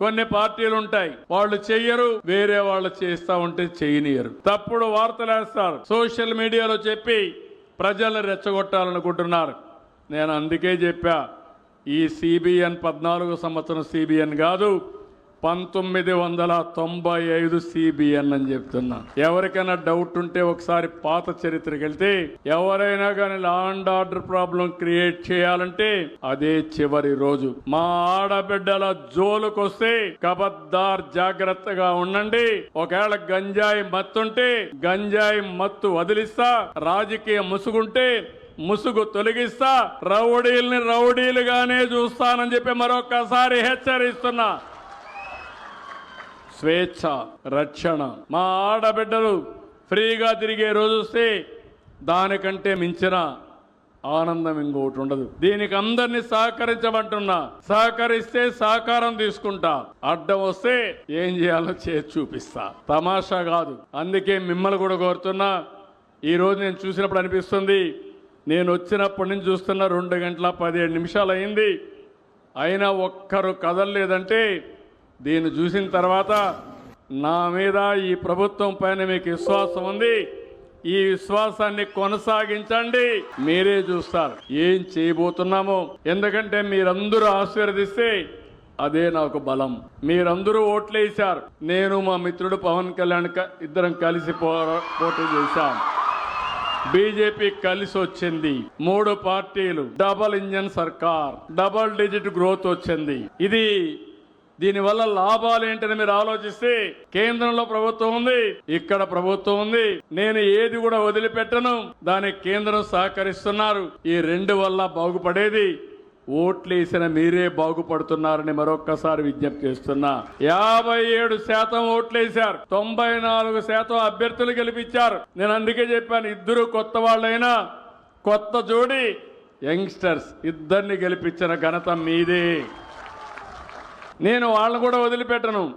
కొన్ని పార్టీలు ఉంటాయి వాళ్ళు చెయ్యరు వేరే వాళ్ళు చేస్తా ఉంటే చేయనియరు తప్పుడు వార్తలు వేస్తారు సోషల్ మీడియాలో చెప్పి ప్రజలు రెచ్చగొట్టాలనుకుంటున్నారు. నేను అందుకే చెప్పా ఈ సిబిఎన్ పద్నాలుగు సంవత్సరం సిబిఎన్ కాదు. పంతొమ్మిది వందల తొంభై ఐదు సిబిఎన్ అని చెప్తున్నా. ఎవరికైనా డౌట్ ఉంటే ఒకసారి పాత చరిత్రకి వెళ్తే ఎవరైనా కానీ law and order problem create చేయాలంటే అదే చివరి రోజు. మా ఆడబిడ్డల జోలుకొస్తే కబద్దార్ జాగ్రత్తగా ఉండండి. ఒకవేళ గంజాయి మత్తుంటే గంజాయి మత్తు వదిలిస్తా రాజకీయ ముసుగుంటే ముసుగు తొలగిస్తా రౌడీల్ని రౌడీలుగానే చూస్తానని చెప్పి మరొకసారి హెచ్చరిస్తున్నా. స్వేచ్ఛ రక్షణ. మా ఆడబిడ్డలు ఫ్రీగా తిరిగే రోజు వస్తే దానికంటే మించిన ఆనందం ఇంకోటి ఉండదు. దీనికి అందరినీ సహకరించమంటున్నా. సహకరిస్తే సహకారం తీసుకుంటా. అడ్డం వస్తే ఏం చేయాలో చేసి చూపిస్తా. తమాషా కాదు. అందుకే మిమ్మల్ని కూడా కోరుతున్నా. ఈ రోజు నేను చూసినప్పుడు అనిపిస్తుంది నేను వచ్చినప్పటి నుంచి చూస్తున్న రెండు గంటల పదిహేడు నిమిషాలు అయింది. అయినా ఒక్కరు కదలలేదంటే దీన్ని చూసిన తర్వాత నా మీద ఈ ప్రభుత్వం పైన మీకు విశ్వాసం ఉంది. ఈ విశ్వాసాన్ని కొనసాగించండి. మీరే చూస్తారు ఏం చేయబోతున్నామో. ఎందుకంటే మీరందరూ ఆశీర్వదిస్తే అదే నాకు బలం. మీరందరూ ఓట్లేశారు నేను మా మిత్రుడు పవన్ కళ్యాణ్ ఇద్దరం కలిసి పోటీ చేశాం. బీజేపీ కలిసి వచ్చింది. మూడు పార్టీలు. డబల్ ఇంజన్ సర్కార్. డబల్ డిజిట్ గ్రోత్ వచ్చింది. ఇది దీనివల్ల లాభాలు ఏంటని మీరు ఆలోచిస్తే కేంద్రంలో ప్రభుత్వం ఉంది ఇక్కడ ప్రభుత్వం ఉంది. నేను ఏది కూడా వదిలిపెట్టను. దానికి కేంద్రం సహకరిస్తున్నారు. ఈ రెండు వల్ల బాగుపడేది ఓట్లేసిన మీరే బాగుపడుతున్నారని మరొక్కసారి విజ్ఞప్తి చేస్తున్నా. యాభై ఏడు శాతం ఓట్లేశారు. తొంభై నాలుగు శాతం అభ్యర్థులు గెలిపించారు. నేను అందుకే చెప్పాను ఇద్దరు కొత్త వాళ్ళైనా కొత్త జోడి యంగ్స్టర్స్ ఇద్దరిని గెలిపించిన ఘనత మీదే. నేను వాళ్ళని కూడా వదిలిపెట్టను.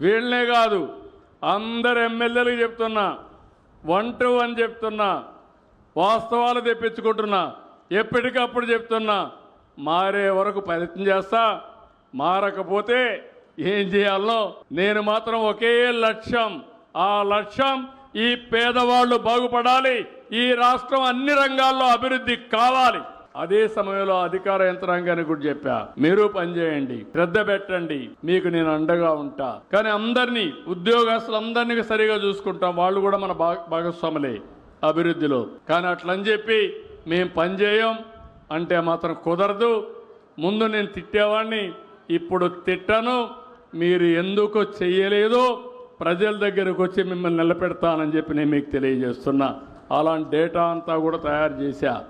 వీళ్ళనే కాదు అందరు ఎమ్మెల్యేలకు చెప్తున్నా వన్ టు వన్ చెప్తున్నా వాస్తవాలు తెప్పించుకుంటున్నా ఎప్పటికప్పుడు చెప్తున్నా మారే వరకు ప్రయత్నం చేస్తా మారకపోతే ఏం చేయాలో? నేను మాత్రం ఒకే లక్ష్యం ఆ లక్ష్యం ఈ పేదవాళ్ళు బాగుపడాలి ఈ రాష్ట్రం అన్ని రంగాల్లో అభివృద్ధి కావాలి. అదే సమయంలో అధికార యంత్రాంగాన్ని కూడా చెప్పా. మీరు పనిచేయండి శ్రద్ధ పెట్టండి మీకు నేను అండగా ఉంటా. కానీ అందరినీ ఉద్యోగస్తులు అందరినీ సరిగా చూసుకుంటాం. వాళ్ళు కూడా మన భాగ భాగస్వాములే అభివృద్ధిలో. కానీ అట్లని చెప్పి మేము పనిచేయం అంటే మాత్రం కుదరదు. ముందు నేను తిట్టేవాడిని ఇప్పుడు తిట్టను. మీరు ఎందుకు చేయలేదు ప్రజల దగ్గరకు వచ్చి మిమ్మల్ని నిలబెడతానని చెప్పి నేను మీకు తెలియజేస్తున్నా. అలాంటి డేటా అంతా కూడా తయారు చేశా.